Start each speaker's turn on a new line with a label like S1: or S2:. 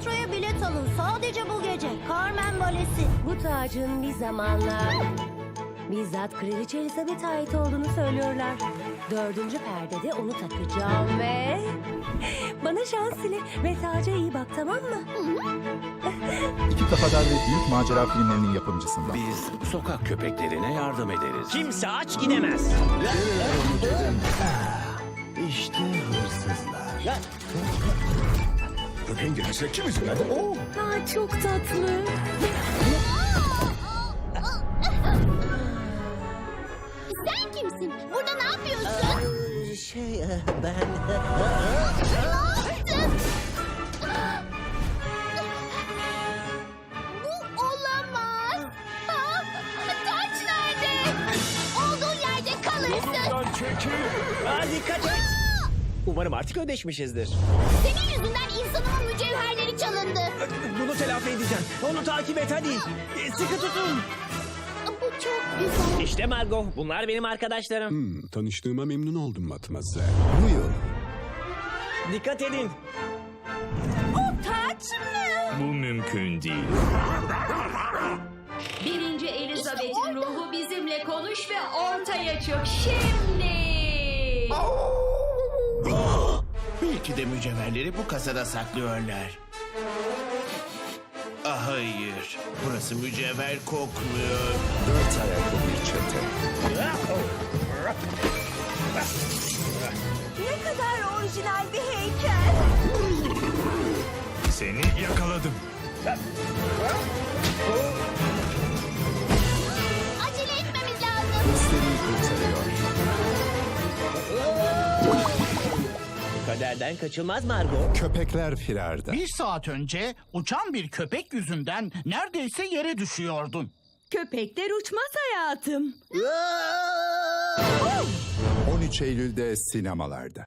S1: Tiyatroya bilet alın sadece bu gece. Carmen Balesi.
S2: Bu tacın bir zamanlar bizzat Kraliçe Elizabeth'e ait olduğunu söylüyorlar. Dördüncü perdede onu takacağım ve... Bana şans dile ve taca iyi bak tamam mı?
S3: İki Kafadar ve Büyük Macera filmlerinin yapımcısından.
S4: Biz sokak köpeklerine yardım ederiz.
S5: Kimse aç gidemez.
S4: İşte hırsızlar.
S3: Köpeğin girmesine kim izin verdi? Oo.
S2: Aa, çok tatlı.
S1: Sen kimsin? Burada ne yapıyorsun?
S5: Şey ben...
S1: Bu olamaz. Taç nerede? Olduğun yerde kalırsın.
S5: Aa, dikkat et. Umarım artık ödeşmişizdir.
S1: Senin yüzünden insanımın mücevherleri çalındı.
S5: Bunu telafi edeceğim. Onu takip et hadi. Sıkı tutun.
S1: Bu çok güzel.
S5: İşte Margot. Bunlar benim arkadaşlarım.
S6: Hmm, tanıştığıma memnun oldum Matmazel.
S3: Buyur.
S5: Dikkat edin.
S7: Bu mümkün değil.
S8: Birinci Elizabeth'in ruhu bizimle konuş ve ortaya çık şimdi.
S4: Belki de mücevherleri bu kasada saklıyorlar. Ah hayır. Burası mücevher kokmuyor.
S3: Dört ayaklı bir çete.
S2: Ne kadar orijinal bir heykel.
S7: Seni yakaladım.
S5: Kaderden kaçılmaz Margot.
S6: Köpekler firarda.
S9: Bir saat önce uçan bir köpek yüzünden neredeyse yere düşüyordun.
S2: Köpekler uçmaz hayatım.
S3: 13 Eylül'de sinemalarda.